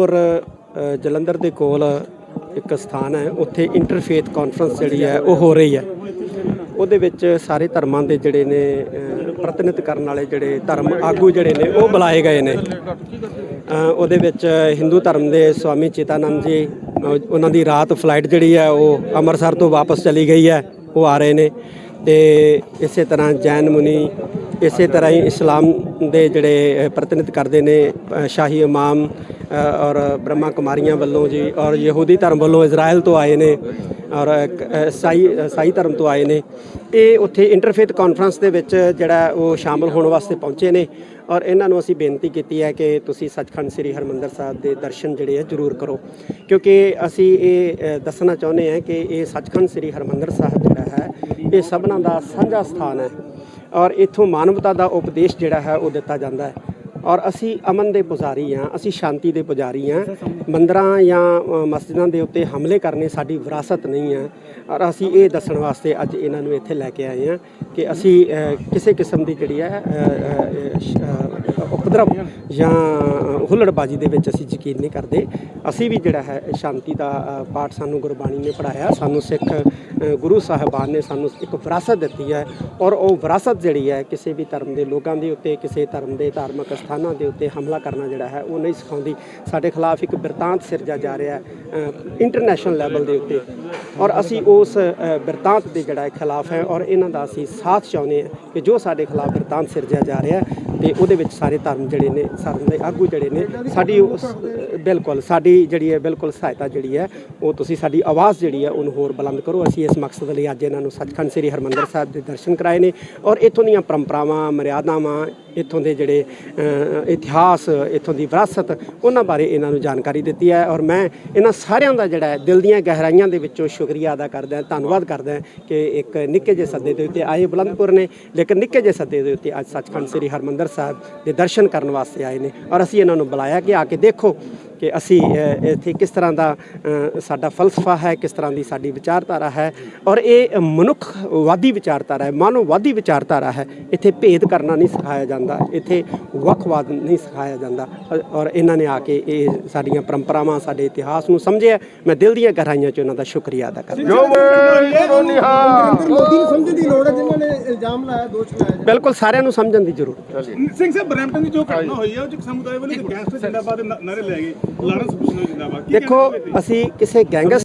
ਔਰ ਜਲੰਧਰ ਦੇ ਕੋਲ ਇੱਕ ਸਥਾਨ ਹੈ ਉੱਥੇ ਇੰਟਰਫੇਥ ਕਾਨਫਰੰਸ ਜਿਹੜੀ ਹੈ ਉਹ ਹੋ ਰਹੀ ਹੈ। ਉਹਦੇ ਵਿੱਚ ਸਾਰੇ ਧਰਮਾਂ ਦੇ ਜਿਹੜੇ ਨੇ ਅ, ਪ੍ਰਤੀਨਿਧ ਕਰਨ ਵਾਲੇ ਜਿਹੜੇ ਧਰਮ ਆਗੂ ਜਿਹੜੇ ਨੇ ਉਹ ਬੁਲਾਏ ਗਏ ਨੇ। ਉਹਦੇ ਵਿੱਚ ਹਿੰਦੂ ਧਰਮ ਦੇ ਸਵਾਮੀ ਚੇਤਾਨੰਦ ਜੀ ਉਹਨਾਂ ਦੀ ਰਾਤ ਫਲਾਈਟ ਜਿਹੜੀ ਹੈ ਉਹ ਅੰਮ੍ਰਿਤਸਰ ਤੋਂ ਵਾਪਸ ਚਲੀ ਗਈ ਹੈ ਉਹ ਆ ਰਹੇ ਨੇ। ਤੇ ਇਸੇ ਤਰ੍ਹਾਂ ਜੈਨ ਮੁਨੀ ਇਸੇ ਤਰ੍ਹਾਂ ਹੀ ਇਸਲਾਮ ਦੇ ਜਿਹੜੇ ਅ, ਪ੍ਰਤੀਨਿਧ ਕਰਦੇ ਨੇ ਸ਼ਾਹੀ ਇਮਾਮ ਔਰ ਬ੍ਰਹਮਾ ਕੁਮਾਰੀਆਂ ਵੱਲੋਂ ਜੀ ਔਰ ਯਹੂਦੀ ਧਰਮ ਵੱਲੋਂ ਇਜ਼ਰਾਈਲ ਤੋਂ ਆਏ ਨੇ। ਔਰ ਸਾਈ ਸਾਈ ਧਰਮ ਤੋਂ ਆਏ ਨੇ। ਇਹ ਉੱਥੇ ਇੰਟਰਫੇਥ ਕਾਨਫਰੰਸ ਦੇ ਵਿੱਚ ਜਿਹੜਾ ਉਹ ਸ਼ਾਮਲ ਹੋਣ ਵਾਸਤੇ ਪਹੁੰਚੇ ਨੇ। ਔਰ ਇਹਨਾਂ ਨੂੰ ਅਸੀਂ ਬੇਨਤੀ ਕੀਤੀ ਹੈ ਕਿ ਤੁਸੀਂ ਸੱਚਖੰਡ ਸ੍ਰੀ ਹਰਮੰਦਰ ਸਾਹਿਬ ਦੇ ਦਰਸ਼ਨ ਜਿਹੜੇ ਆ ਜ਼ਰੂਰ ਕਰੋ। ਕਿਉਂਕਿ ਅਸੀਂ ਇਹ ਦੱਸਣਾ ਚਾਹੁੰਦੇ ਹਾਂ ਕਿ ਇਹ ਸੱਚਖੰਡ ਸ੍ਰੀ ਹਰਮੰਦਰ ਸਾਹਿਬ ਜਿਹੜਾ ਹੈ, ਇਹ ਸਭਨਾਂ ਦਾ ਸਾਂਝਾ ਸਥਾਨ ਹੈ। ਔਰ ਇੱਥੋਂ ਮਾਨਵਤਾ ਦਾ ਉਪਦੇਸ਼ ਜਿਹੜਾ ਹੈ ਉਹ ਦਿੱਤਾ ਜਾਂਦਾ ਹੈ। ਔਰ ਅਸੀਂ ਅਮਨ ਦੇ ਪੁਜਾਰੀ ਹਾਂ, ਅਸੀਂ ਸ਼ਾਂਤੀ ਦੇ ਪੁਜਾਰੀ ਹਾਂ। ਮੰਦਰਾਂ ਜਾਂ ਮਸਜਿਦਾਂ ਦੇ ਉੱਤੇ ਹਮਲੇ ਕਰਨੇ ਸਾਡੀ ਵਿਰਾਸਤ ਨਹੀਂ ਹੈ। ਔਰ ਅਸੀਂ ਇਹ ਦੱਸਣ ਵਾਸਤੇ ਅੱਜ ਇਹਨਾਂ ਨੂੰ ਇੱਥੇ ਲੈ ਕੇ ਆਏ ਹਾਂ ਕਿ ਅਸੀਂ ਕਿਸੇ ਕਿਸਮ ਦੀ ਜਿਹੜੀ ਹੈ ਉਪਦਰਵ ਜਾਂ ਹੁੱਲੜਬਾਜੀ ਦੇ ਵਿੱਚ ਅਸੀਂ ਯਕੀਨ ਨਹੀਂ ਕਰਦੇ। ਅਸੀਂ ਵੀ ਜਿਹੜਾ ਹੈ, ਸ਼ਾਂਤੀ ਦਾ ਪਾਠ ਸਾਨੂੰ ਗੁਰਬਾਣੀ ਨੇ ਪੜਾਇਆ ਸਾਨੂੰ ਸਿੱਖ ਗੁਰੂ ਸਾਹਿਬਾਨ ਨੇ ਸਾਨੂੰ ਇੱਕ ਵਿਰਾਸਤ ਦਿੱਤੀ ਹੈ ਔਰ ਉਹ ਵਿਰਾਸਤ ਜਿਹੜੀ ਹੈ, ਕਿਸੇ ਵੀ ਧਰਮ ਦੇ ਲੋਕਾਂ ਦੇ ਉੱਤੇ, ਕਿਸੇ ਧਰਮ ਦੇ ਧਾਰਮਿਕ ਸਥਾਨਾਂ ਦੇ ਉੱਤੇ ਹਮਲਾ ਕਰਨਾ ਜਿਹੜਾ ਹੈ, ਉਹ ਨਹੀਂ ਸਿਖਾਉਂਦੀ। ਸਾਡੇ ਖਿਲਾਫ ਇੱਕ ਬਿਰਤਾਂਤ ਸਿਰਜਿਆ ਜਾ ਰਿਹਾ ਹੈ ਇੰਟਰਨੈਸ਼ਨਲ ਲੈਵਲ ਦੇ ਉੱਤੇ। ਔਰ ਅਸੀਂ ਉਸ ਬਿਰਤਾਂਤ ਦੇ ਜਿਹੜਾ ਖਿਲਾਫ ਹੈ ਔਰ ਇਹਨਾਂ ਦਾ ਅਸੀਂ ਸਾਥ ਚਾਹੁੰਦੇ ਹਾਂ ਕਿ ਜੋ ਸਾਡੇ ਖਿਲਾਫ ਬਿਰਤਾਂਤ ਸਿਰਜਿਆ ਜਾ ਰਿਹਾ ਹੈ ਤੇ ਉਹਦੇ ਵਿੱਚ ਸਾਰੇ ਧਰਮ ਜਿਹੜੇ ਨੇ, ਸਾਰੇ ਦੇ ਆਗੂ ਜਿਹੜੇ ਨੇ, ਸਾਡੀ ਉਸ ਬਿਲਕੁਲ ਸਾਡੀ ਜਿਹੜੀ ਹੈ ਬਿਲਕੁਲ ਸਹਾਇਤਾ ਜਿਹੜੀ ਹੈ, ਉਹ ਤੁਸੀਂ ਸਾਡੀ ਆਵਾਜ਼ ਜਿਹੜੀ ਹੈ ਉਹਨੂੰ ਹੋਰ ਬੁਲੰਦ ਕਰੋ। ਅਸੀਂ ਇਸ ਮਕਸਦ ਲਈ ਅੱਜ ਇਹਨਾਂ ਨੂੰ ਸੱਚਖੰਡ ਸ੍ਰੀ ਹਰਮੰਦਰ ਸਾਹਿਬ ਦੇ ਦਰਸ਼ਨ ਕਰਾਏ ਨੇ ਔਰ ਇੱਥੋਂ ਦੀਆਂ ਪਰੰਪਰਾਵਾਂ, ਮਰਿਆਦਾਵਾਂ ਇੱਥੋਂ ਦੇ ਜਿਹੜੇ ਇਤਿਹਾਸ, ਇੱਥੋਂ ਦੀ ਵਿਰਾਸਤ, ਉਹਨਾਂ ਬਾਰੇ ਇਹਨਾਂ ਨੂੰ ਜਾਣਕਾਰੀ ਦਿੱਤੀ ਹੈ ਔਰ ਮੈਂ ਇਹਨਾਂ ਸਾਰਿਆਂ ਦਾ ਜਿਹੜਾ ਦਿਲ ਦੀਆਂ ਗਹਿਰਾਈਆਂ ਦੇ ਵਿੱਚੋਂ ਸ਼ੁਕਰੀਆ ਅਦਾ ਕਰਦਾ ਹਾਂ ਧੰਨਵਾਦ ਕਰਦਾ ਹਾਂ ਕਿ ਇੱਕ ਨਿੱਕੇ ਜਿਹੇ ਸੱਦੇ ਦੇ ਉੱਤੇ ਆਏ ਬੁਲੰਦਪੁਰ ਨੇ, ਲੇਕਿਨ ਨਿੱਕੇ ਜਿਹੇ ਸੱਦੇ ਦੇ ਉੱਤੇ ਅੱਜ ਸੱਚਖੰਡ ਸ੍ਰੀ ਹਰਮੰਦਰ ਸਾਹਿਬ ਦੇ ਦਰਸ਼ਨ ਕਰਨ ਵਾਸਤੇ ਆਏ ਨੇ ਔਰ ਅਸੀਂ ਇਹਨਾਂ ਨੂੰ ਬੁਲਾਇਆ ਕਿ ਆ ਕੇ ਦੇਖੋ ਕਿ ਅਸੀਂ ਇੱਥੇ ਕਿਸ ਤਰ੍ਹਾਂ ਦਾ ਸਾਡਾ ਫਲਸਫਾ ਹੈ ਕਿਸ ਤਰ੍ਹਾਂ ਦੀ ਸਾਡੀ ਵਿਚਾਰਧਾਰਾ ਹੈ ਔਰ ਇਹ ਮਨੁੱਖਵਾਦੀ ਵਿਚਾਰਧਾਰਾ ਹੈ ਮਾਨਵਵਾਦੀ ਵਿਚਾਰਧਾਰਾ ਹੈ। ਇੱਥੇ ਭੇਦ ਕਰਨਾ ਨਹੀਂ ਸਿਖਾਇਆ ਜਾਂਦਾ ਇੱਥੇ ਵੱਖਵਾਦ ਨਹੀਂ ਸਿਖਾਇਆ ਜਾਂਦਾ ਔਰ- ਇਹਨਾਂ ਨੇ ਆ ਕੇ ਇਹ ਸਾਡੀਆਂ ਪਰੰਪਰਾਵਾਂ ਸਾਡੇ ਇਤਿਹਾਸ ਨੂੰ ਸਮਝਿਆ। ਮੈਂ ਦਿਲ ਦੀਆਂ ਗਹਿਰਾਈਆਂ 'ਚ ਉਹਨਾਂ ਦਾ ਸ਼ੁਕਰੀਆ ਅਦਾ ਕਰਦਾ ਨਰਿੰਦਰ ਮੋਦੀ ਨੂੰ ਸਮਝਣ ਦੀ ਲੋੜ ਹੈ ਜਿਨ੍ਹਾਂ ਨੇ ਇਲਜ਼ਾਮ ਲਾਇਆ ਦੋਸ਼ ਲਾਇਆ ਬਿਲਕੁਲ ਸਾਰਿਆਂ ਨੂੰ ਸਮਝਣ ਦੀ ਜ਼ਰੂਰਤ ਹੈ। ਸਿੰਘ ਸਾਹਿਬ ਬਰੈਂਪਟਨ ਦੀ ਜੋ ਘਟਨਾ ਹੋਈ ਹੈ ਉਹ ਚ ਸਮੁਦਾਇ ਵੱਲੋਂ ਗੈਂਗਸਟਰ ਜਿੰਦਾਬਾਦ ਦੇ ਨਾਰੇ ਲੈ ਗਏ। ਲਾਰੈਂਸ ਬਿਸ਼ਨੋਈ ਜਿੰਦਾਬਾਦ। ਦੇਖੋ ਅਸੀਂ ਕਿਸੇ ਗੈਂਗਸ